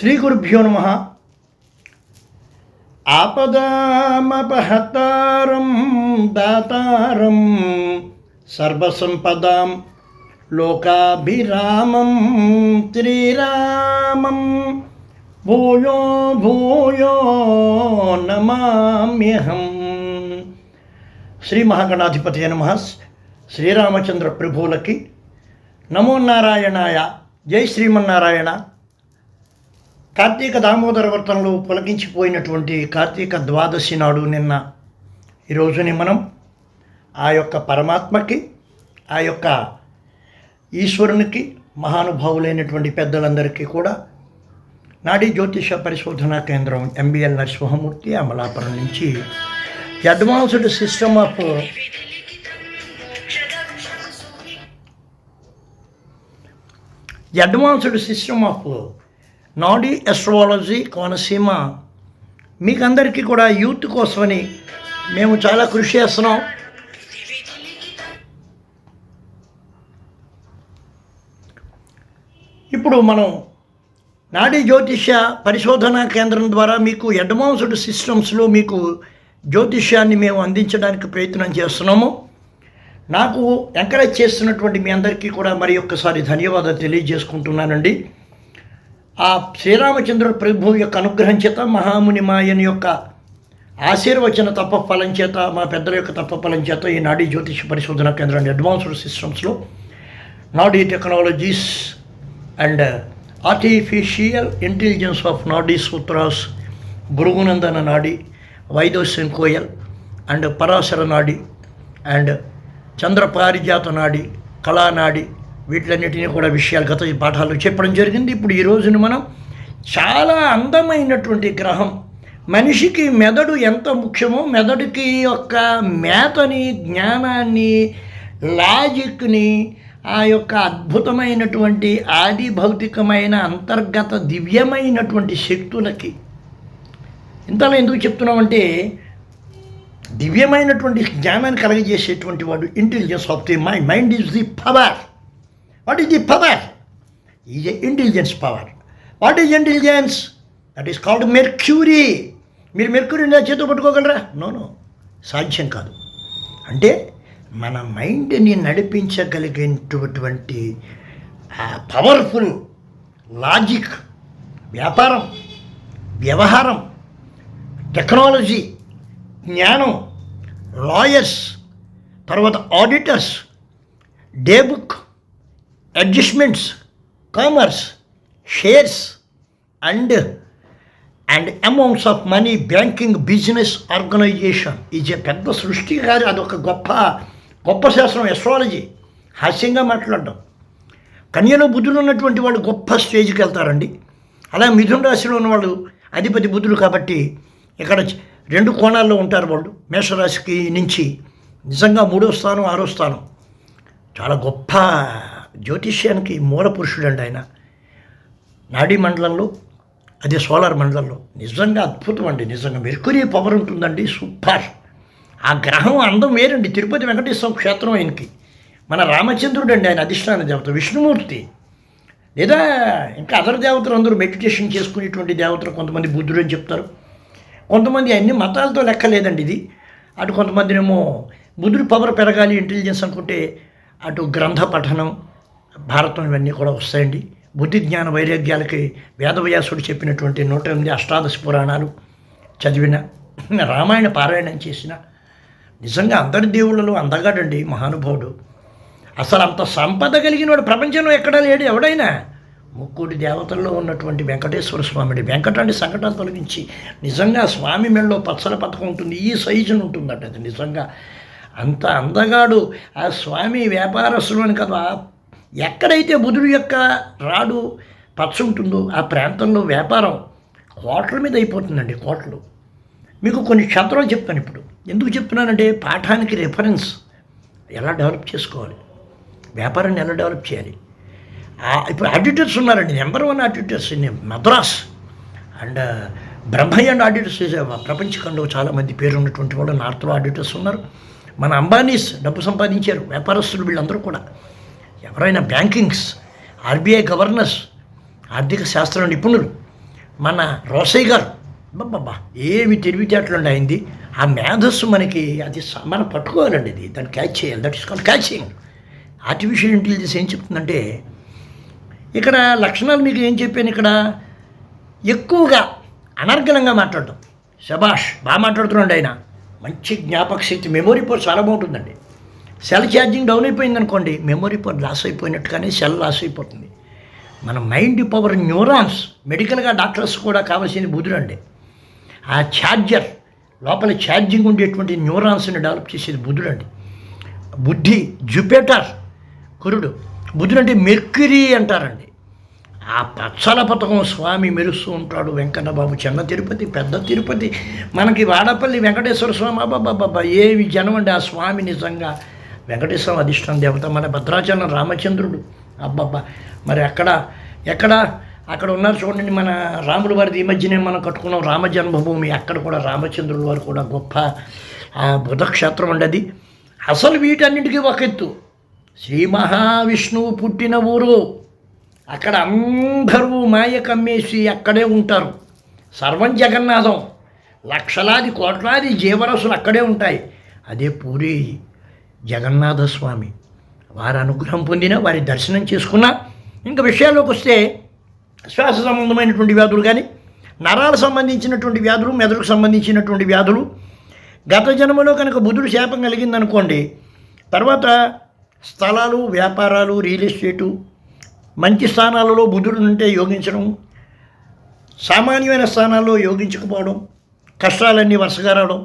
శ్రీ గురుభ్యో నమ. ఆపదామపహతారం దాతారం సర్వసంపదాం లోకాభిరామం శ్రీరామం భూయో భూయో నమామ్యహం. శ్రీ మహాగణాధిపతి నమ. శ్రీరామచంద్ర ప్రభువులకి. నమో నారాయణాయ. జై శ్రీమన్నారాయణ. కార్తీక దామోదర వ్రతంలో పులకించిపోయినటువంటి కార్తీక ద్వాదశి నాడు నిన్న ఈ రోజుని మనం ఆ యొక్క పరమాత్మకి ఆ యొక్క ఈశ్వరునికి మహానుభావులైనటువంటి పెద్దలందరికీ కూడా నాడీ జ్యోతిష పరిశోధనా కేంద్రం ఎంబీఎల్ నరసింహమూర్తి అమలాపురం నుంచి advanced system of advanced system of Nadi astrology Konaseema. మీకు అందరికీ కూడా యూత్ కోసమని మేము చాలా కృషి చేస్తున్నాం. ఇప్పుడు మనం నాడీ జ్యోతిష్య పరిశోధనా కేంద్రం ద్వారా మీకు అడ్వాన్స్డ్ సిస్టమ్స్లో మీకు జ్యోతిష్యాన్ని మేము అందించడానికి ప్రయత్నం చేస్తున్నాము. నాకు ఎంకరేజ్ చేస్తున్నటువంటి మీ అందరికీ కూడా మరి ఒక్కసారి ధన్యవాదాలు తెలియజేసుకుంటున్నానండి. ఆ శ్రీరామచంద్రుడు ప్రభు యొక్క అనుగ్రహం చేత మహాముని మాయని యొక్క ఆశీర్వచన తప్ప ఫలం చేత మా పెద్దల యొక్క తప్ప ఫలం చేత ఈ నాడీ జ్యోతిష పరిశోధన కేంద్రం అడ్వాన్స్డ్ సిస్టమ్స్లో Nadi technologies and artificial intelligence of Nadi sutras Bhrigunandana Nadi వైదోస్యన్ Koyal and Parashara నాడి అండ్ చంద్రపారిజాత నాడి కళానాడి వీటిలన్నిటినీ కూడా విషయాలు గత పాఠాలు చెప్పడం జరిగింది. ఇప్పుడు ఈ రోజున మనం చాలా అందమైనటువంటి గ్రహం. మనిషికి మెదడు ఎంత ముఖ్యమో మెదడుకి యొక్క మేతని జ్ఞానాన్ని లాజిక్ని ఆ యొక్క అద్భుతమైనటువంటి ఆది భౌతికమైన అంతర్గత దివ్యమైనటువంటి శక్తులకి. ఇంతలో ఎందుకు చెప్తున్నామంటే దివ్యమైనటువంటి జ్ఞానాన్ని కలగజేసేటువంటి వాడు intelligence of the mind mind is the power what is the power is a intelligence power what is intelligence that is called mercury మీరు మెర్క్యూరీ నా చేతితో పట్టుకోగలరా? నో నో సాధ్యం కాదు. అంటే మన మైండ్ని నడిపించగలిగినటువంటి పవర్ఫుల్ లాజిక్ వ్యాపారం వ్యవహారం టెక్నాలజీ జ్ఞానం లాయర్స్ తర్వాత auditors day book adjustments commerce shares and and amounts of money banking business organisation ఇది పెద్ద సృష్టి కాదు అదొక గొప్ప గొప్ప శాస్త్రం ఎస్ట్రాలజీ హాస్యంగా మాట్లాడడం. కన్యలో బుద్ధులు ఉన్నటువంటి వాళ్ళు గొప్ప స్టేజ్కి వెళ్తారండి. అలా మిథున రాశిలో ఉన్నవాళ్ళు అధిపతి బుద్ధులు కాబట్టి ఇక్కడ రెండు కోణాల్లో ఉంటారు వాళ్ళు. మేషరాశికి నుంచి నిజంగా మూడో స్థానం ఆరో స్థానం. చాలా గొప్ప జ్యోతిష్యానికి మూల పురుషుడు అండి ఆయన. నాడీ మండలంలో అది సోలార్ మండలంలో. నిజంగా అద్భుతం అండి నిజంగా. మెర్కురీ పవర్ ఉంటుందండి సూపర్. ఆ గ్రహం అందం వేరండి తిరుపతి వెంకటేశ్వర క్షేత్రం ఆయనకి. మన రామచంద్రుడు అండి ఆయన అధిష్టాన దేవత విష్ణుమూర్తి. లేదా ఇంకా అదర్ దేవతలు అందరూ మెడిటేషన్ చేసుకునేటువంటి దేవతలు కొంతమంది బుద్ధుడు అని చెప్తారు. కొంతమంది అన్ని మతాలతో లెక్కలేదండి ఇది. అటు కొంతమందినేమో బుద్ధుడి పవర్ పెరగాలి ఇంటెలిజెన్స్ అనుకుంటే అటు గ్రంథ పఠనం భారతం ఇవన్నీ కూడా వస్తాయండి. బుద్ధి జ్ఞాన వైరాగ్యాలకి వేదవ్యాసుడు చెప్పినటువంటి నూట ఎనిమిది అష్టాదశ పురాణాలు చదివిన రామాయణ పారాయణం చేసిన నిజంగా అందరి దేవుళ్ళలో అందగాడండి మహానుభావుడు. అసలు అంత సంపద కలిగినవాడు ప్రపంచంలో ఎక్కడా లేడు ఎవడైనా? ముక్కుడి దేవతల్లో ఉన్నటువంటి వెంకటేశ్వర స్వామిడి వెంకటాన్ని సంఘటన తొలగించి నిజంగా స్వామి మెళ్ళలో పచ్చల పథకం ఉంటుంది ఈ సైజును ఉంటుందట అది నిజంగా. అంత అందగాడు ఆ స్వామి వ్యాపారస్తులు అని కదా ఎక్కడైతే బుధుడు యొక్క రాడు పచ్చ ఉంటుందో ఆ ప్రాంతంలో వ్యాపారం కోట్ల మీద అయిపోతుందండి కోట్లు. మీకు కొన్ని క్షేత్రాలు చెప్తాను ఇప్పుడు. ఎందుకు చెప్తున్నానంటే పాఠానికి రెఫరెన్స్ ఎలా డెవలప్ చేసుకోవాలి? వ్యాపారాన్ని ఎలా డెవలప్ చేయాలి? ఇప్పుడు ఆడిటర్స్ ఉన్నారండి number one auditors in Madras and uh, Brahmayya and auditors ప్రపంచకంలో చాలామంది పేరు ఉన్నటువంటి వాళ్ళు నార్త్లో ఆడిటర్స్ ఉన్నారు. మన అంబానీస్ డబ్బు సంపాదించారు వ్యాపారస్తులు వీళ్ళందరూ కూడా. ఎవరైనా బ్యాంకింగ్స్ ఆర్బీఐ గవర్నర్స్ ఆర్థిక శాస్త్ర నిపుణులు మన రోసయ్య గారు బాబా ఏమి తెలివితేటలు అయింది ఆ మేధస్సు మనకి అది మనం పట్టుకోవాలండి ఇది. దాన్ని క్యాచ్ చేయాలి. That is called catching artificial intelligence ఏం చెప్తుందంటే ఇక్కడ లక్షణాలు మీకు ఏం చెప్పాను ఇక్కడ? ఎక్కువగా అనర్గళంగా మాట్లాడటం. శబాష్ బాగా మాట్లాడుతున్నాడు ఆయన. మంచి జ్ఞాపక శక్తి మెమొరీ పవర్ చాలా బాగుంటుందండి. సెల్ ఛార్జింగ్ డౌన్ అయిపోయింది అనుకోండి మెమొరీ పవర్ లాస్ అయిపోయినట్టుగానే సెల్ లాస్ అయిపోతుంది. మన మైండ్ పవర్ న్యూరాన్స్ మెడికల్గా డాక్టర్స్ కూడా కావాల్సింది బుధుడండి. ఆ ఛార్జర్ లోపల ఛార్జింగ్ ఉండేటువంటి న్యూరాన్స్ని డెవలప్ చేసేది బుధుడండి. బుద్ధి జుపిటర్ కురుడు బుధుడు అంటే మెర్క్యూరీ అంటారండి. ఆ పచ్చల పథకం స్వామి మెరుస్తూ ఉంటాడు వెంకన్నబాబు. చిన్న తిరుపతి పెద్ద తిరుపతి మనకి వాడపల్లి వెంకటేశ్వర స్వామి అబ్బాబ్బాబ్బా ఏవి జనం అండి ఆ స్వామి నిజంగా. వెంకటేశ్వర అధిష్టాన దేవత మన భద్రాచలం రామచంద్రుడు. అబ్బబ్బా. మరి అక్కడ ఎక్కడ? అక్కడ ఉన్నారు చూడండి మన రాముల వారిది ఈ మధ్యనే మనం కట్టుకున్నాం రామ జన్మభూమి. అక్కడ కూడా రామచంద్రుల వారు కూడా గొప్ప ఆ బుధక్షేత్రం ఉండేది. అసలు వీటన్నిటికీ ఒక ఎత్తు. శ్రీ మహావిష్ణువు పుట్టిన ఊరు. అక్కడ అందరూ మాయ కమ్మేసి అక్కడే ఉంటారు. సర్వం జగన్నాథం. లక్షలాది కోట్లాది జీవరసులు అక్కడే ఉంటాయి. అదే పూరి. జగన్నాథస్వామి వారి అనుగ్రహం పొందిన వారి దర్శనం చేసుకున్న ఇంకా విషయాల్లోకి వస్తే శ్వాస సంబంధమైనటువంటి వ్యాధులు కానీ నరాలు సంబంధించినటువంటి వ్యాధులు మెదడుకు సంబంధించినటువంటి వ్యాధులు గత జన్మలో కనుక బుధుడు శాపం కలిగిందనుకోండి తర్వాత స్థలాలు వ్యాపారాలు రియల్ ఎస్టేటు మంచి స్థానాలలో బుధుడు ఉంటే యోగించడం సామాన్యమైన స్థానాల్లో యోగించకపోవడం కష్టాలన్నీ వరుసగా రావడం